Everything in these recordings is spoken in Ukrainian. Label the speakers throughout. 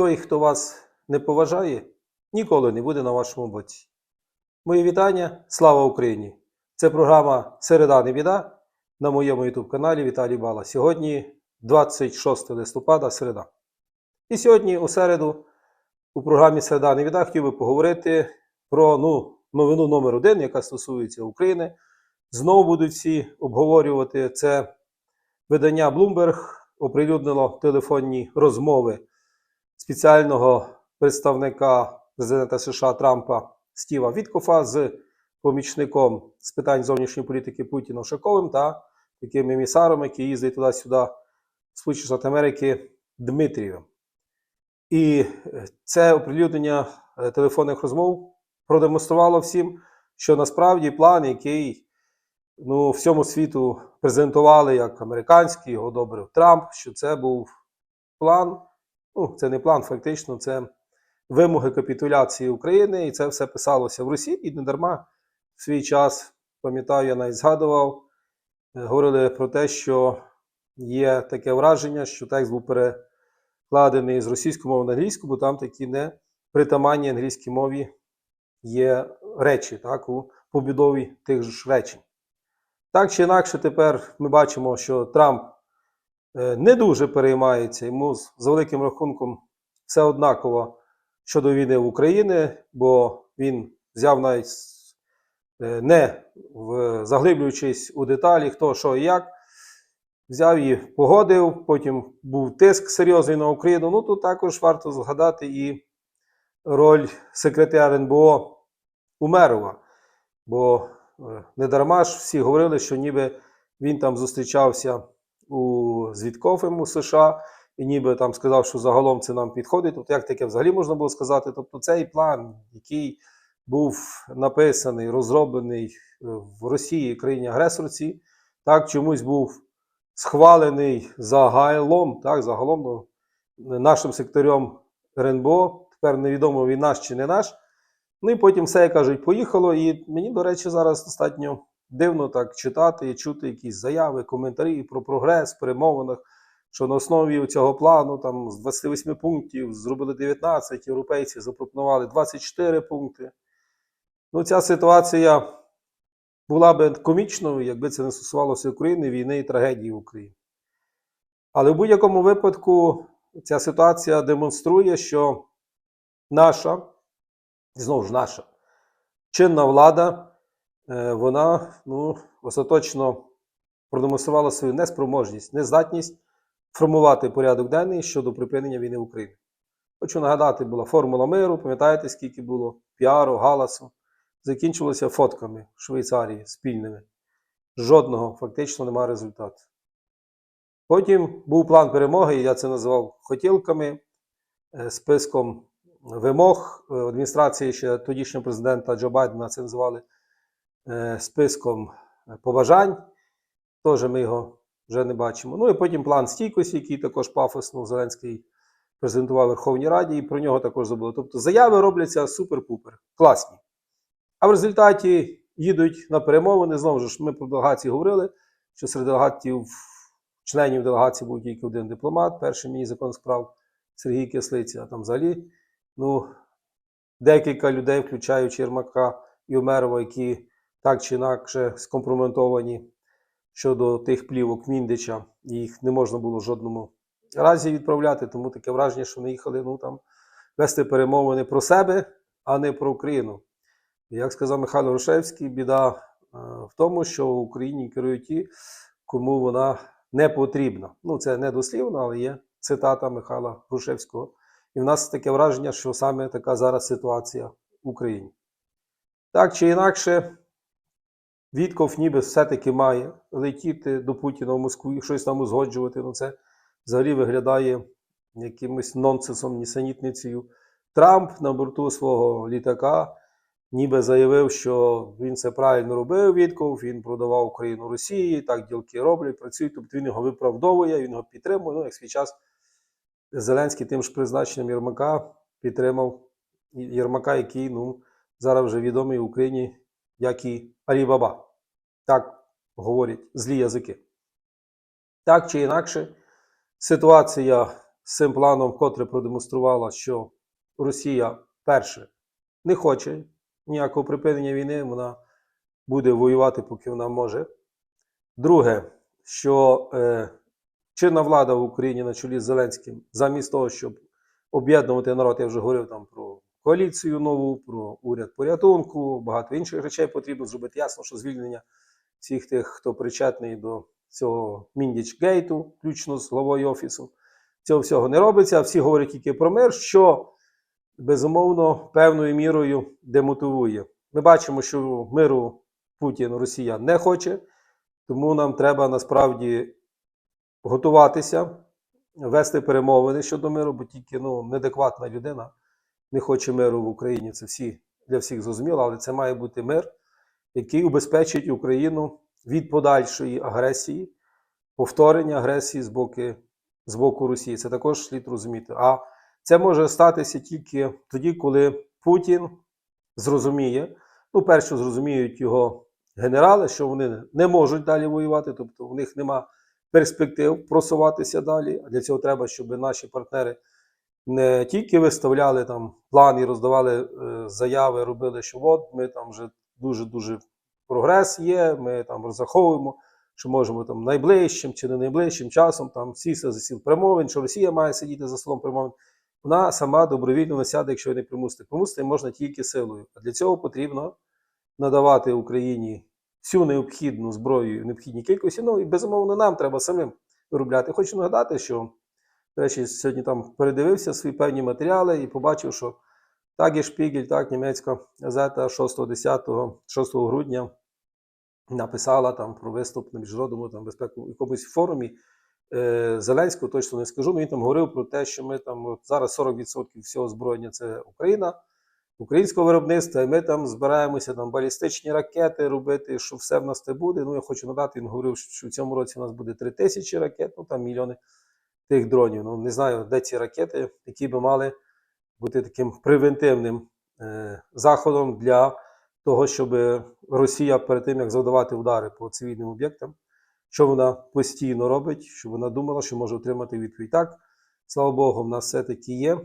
Speaker 1: Той, хто вас не поважає, ніколи не буде на вашому боці. Мої вітання, слава Україні! Це програма Середа не біда на моєму YouTube каналі Віталій Бала. Сьогодні 26 листопада, середа. І сьогодні, у середу, у програмі Середа не біда хотів би поговорити про ну, новину номер один, яка стосується України. Знову будуть всі обговорювати це видання Bloomberg оприлюднило телефонні розмови спеціального представника президента США Трампа Стіва Віткофа з помічником з питань зовнішньої політики Путіна Ушаковим та таким емісаром, який їздить туди-сюди Сполучені Штати Америки Дмитрієвим. І це оприлюднення телефонних розмов продемонструвало всім, що насправді план, який ну, всьому світу презентували як американський, його одобрив Трамп, що це був план. Ну, це не план, фактично, це вимоги капітуляції України, і це все писалося в Росії, і не дарма в свій час, пам'ятаю, я навіть згадував, е, говорили про те, що є таке враження, що текст був перекладений з російської мови на англійську, бо там такі не притаманні англійській мові є речі, так, у побудові тих ж речень. Так чи інакше, тепер ми бачимо, що Трамп не дуже переймається, йому з великим рахунком все однаково щодо війни в Україні, бо він взяв навіть е, не заглиблюючись у деталі, хто що і як, взяв і погодив, потім був тиск серйозний на Україну. Ну тут також варто згадати і роль секретаря РНБО Умерова. Бо е, не дарма ж всі говорили, що ніби він там зустрічався у з у США, і ніби там сказав, що загалом це нам підходить. Тобто, як таке взагалі можна було сказати? Тобто, цей план, який був написаний, розроблений е, в Росії, країні агресорці, так чомусь був схвалений загалом, так, загалом ну, нашим сектором РНБО. Тепер невідомо він наш чи не наш. Ну і потім все, як кажуть, поїхало. І мені, до речі, зараз достатньо дивно так читати і чути якісь заяви, коментарі про прогрес перемовинах, що на основі цього плану там з 28 пунктів зробили 19, європейці запропонували 24 пункти. Ну, ця ситуація була би комічною, якби це не стосувалося України, війни і трагедії в Україні. Але в будь-якому випадку ця ситуація демонструє, що наша, знову ж наша, чинна влада, вона ну, остаточно продемонструвала свою неспроможність, нездатність формувати порядок денний щодо припинення війни в Україні. Хочу нагадати, була формула миру, пам'ятаєте, скільки було піару, галасу, закінчилося фотками в Швейцарії спільними. Жодного фактично немає результату. Потім був план перемоги, я це називав хотілками, е, списком вимог е, адміністрації ще тодішнього президента Джо Байдена це називали е, списком побажань. Теж ми його вже не бачимо. Ну і потім план стійкості, який також пафосно Зеленський презентував Верховній Раді, і про нього також забули. Тобто заяви робляться супер-пупер, класні. А в результаті їдуть на перемовини. Знову ж ми про делегації говорили, що серед делегатів, членів делегації був тільки один дипломат, перший міністр закон справ Сергій Кислиця, а там взагалі ну, декілька людей, включаючи Єрмака і Омерова, які так чи інакше скомпрометовані щодо тих плівок Міндича, їх не можна було в жодному разі відправляти, тому таке враження, що вони їхали ну, там, вести перемовини про себе, а не про Україну. Як сказав Михайло Грушевський, біда е, в тому, що в Україні керують ті, кому вона не потрібна. Ну, це не дослівно, але є цитата Михайла Грушевського. І в нас таке враження, що саме така зараз ситуація в Україні. Так чи інакше, Вітков ніби все-таки має летіти до Путіна в Москву і щось там узгоджувати. Ну, це взагалі виглядає якимось нонсенсом, нісенітницею. Трамп на борту свого літака ніби заявив, що він це правильно робив, Вітков, він продавав Україну Росії, так ділки роблять, працюють, тобто він його виправдовує, він його підтримує. Ну, як свій час Зеленський тим ж призначенням Єрмака підтримав Єрмака, який ну, зараз вже відомий в Україні, як і Алі-Баба. Так говорять злі язики. Так чи інакше, ситуація з цим планом вкотре продемонструвала, що Росія перше не хоче ніякого припинення війни, вона буде воювати, поки вона може. Друге, що е, чинна влада в Україні на чолі з Зеленським, замість того, щоб об'єднувати народ, я вже говорив там про коаліцію нову, про уряд порятунку, багато інших речей потрібно зробити. Ясно, що звільнення всіх тих, хто причетний до цього Міндіч-гейту, включно з головою офісу. Цього всього не робиться. Всі говорять тільки про мир, що безумовно певною мірою демотивує. Ми бачимо, що миру Путін Росія не хоче, тому нам треба насправді готуватися, вести перемовини щодо миру, бо тільки ну, неадекватна людина не хоче миру в Україні. Це всі для всіх зрозуміло, але це має бути мир, який убезпечить Україну від подальшої агресії, повторення агресії з боку, з боку Росії. Це також слід розуміти. А це може статися тільки тоді, коли Путін зрозуміє. Ну, перше, зрозуміють його генерали, що вони не можуть далі воювати, тобто в них нема перспектив просуватися далі. А для цього треба, щоб наші партнери не тільки виставляли там план і роздавали е, заяви, робили, що от ми там вже дуже дуже прогрес є. Ми там розраховуємо, що можемо там найближчим чи не найближчим часом там сісти за стіл перемовин, що Росія має сидіти за столом перемовин. Вона сама добровільно не сяде, якщо не примусити. Примусити можна тільки силою. А для цього потрібно надавати Україні всю необхідну зброю, необхідні кількості. Ну і безумовно нам треба самим виробляти. Хочу нагадати, що до речі, сьогодні там передивився свої певні матеріали і побачив, що так і Шпігель, так німецька газета 6-10, 6 грудня написала там про виступ на міжнародному там безпеку якомусь форумі. Е, Зеленського точно не скажу, але він там говорив про те, що ми там от зараз 40% всього озброєння це Україна, українського виробництва, і ми там збираємося там балістичні ракети робити, що все в нас це буде. Ну я хочу надати, він говорив, що в цьому році у нас буде 3 тисячі ракет, ну там мільйони тих дронів. Ну не знаю, де ці ракети, які би мали бути таким превентивним е, заходом для того, щоб Росія перед тим як завдавати удари по цивільним об'єктам, що вона постійно робить, щоб вона думала, що може отримати відповідь. Так, слава Богу, в нас все-таки є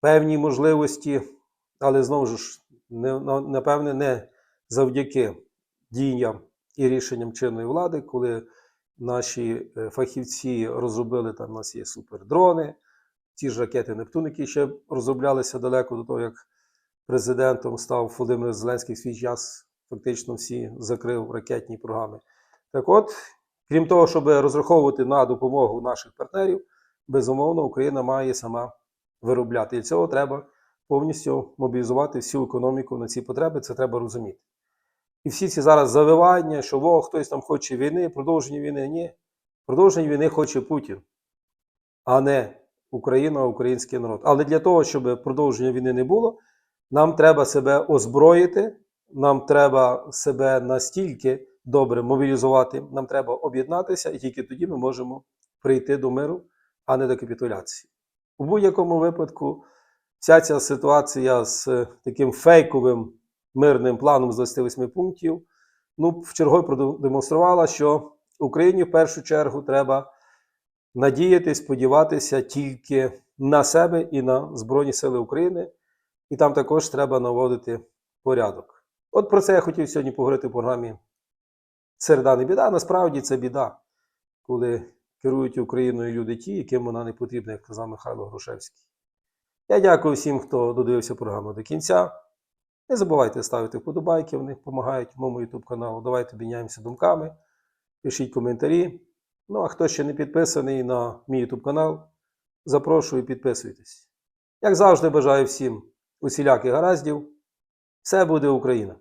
Speaker 1: певні можливості, але знову ж не, напевне, не завдяки діям і рішенням чинної влади, коли наші е, фахівці розробили там, у нас є супердрони, ті ж ракети Нептун, які ще розроблялися далеко до того, як президентом став Володимир Зеленський в свій час, фактично всі закрив ракетні програми. Так от, крім того, щоб розраховувати на допомогу наших партнерів, безумовно, Україна має сама виробляти. І цього треба повністю мобілізувати всю економіку на ці потреби. Це треба розуміти. І всі ці зараз завивання, що во, хтось там хоче війни, продовження війни. Ні. Продовження війни хоче Путін, а не Україна, український народ. Але для того, щоб продовження війни не було, нам треба себе озброїти, нам треба себе настільки добре мобілізувати, нам треба об'єднатися, і тільки тоді ми можемо прийти до миру, а не до капітуляції. У будь-якому випадку, вся ця ситуація з таким фейковим мирним планом з 28 пунктів, ну, в чергове продемонструвала, що Україні в першу чергу треба надіятися, сподіватися тільки на себе і на Збройні Сили України, і там також треба наводити порядок. От про це я хотів сьогодні поговорити в програмі Середа не біда. Насправді це біда, коли керують Україною люди ті, яким вона не потрібна, як казав Михайло Грушевський. Я дякую всім, хто додивився програму до кінця. Не забувайте ставити вподобайки, вони допомагають моєму YouTube каналу. Давайте обміняємося думками, пишіть коментарі. Ну а хто ще не підписаний на мій YouTube канал, запрошую підписуйтесь. Як завжди, бажаю всім усіляких гараздів. Все буде Україна!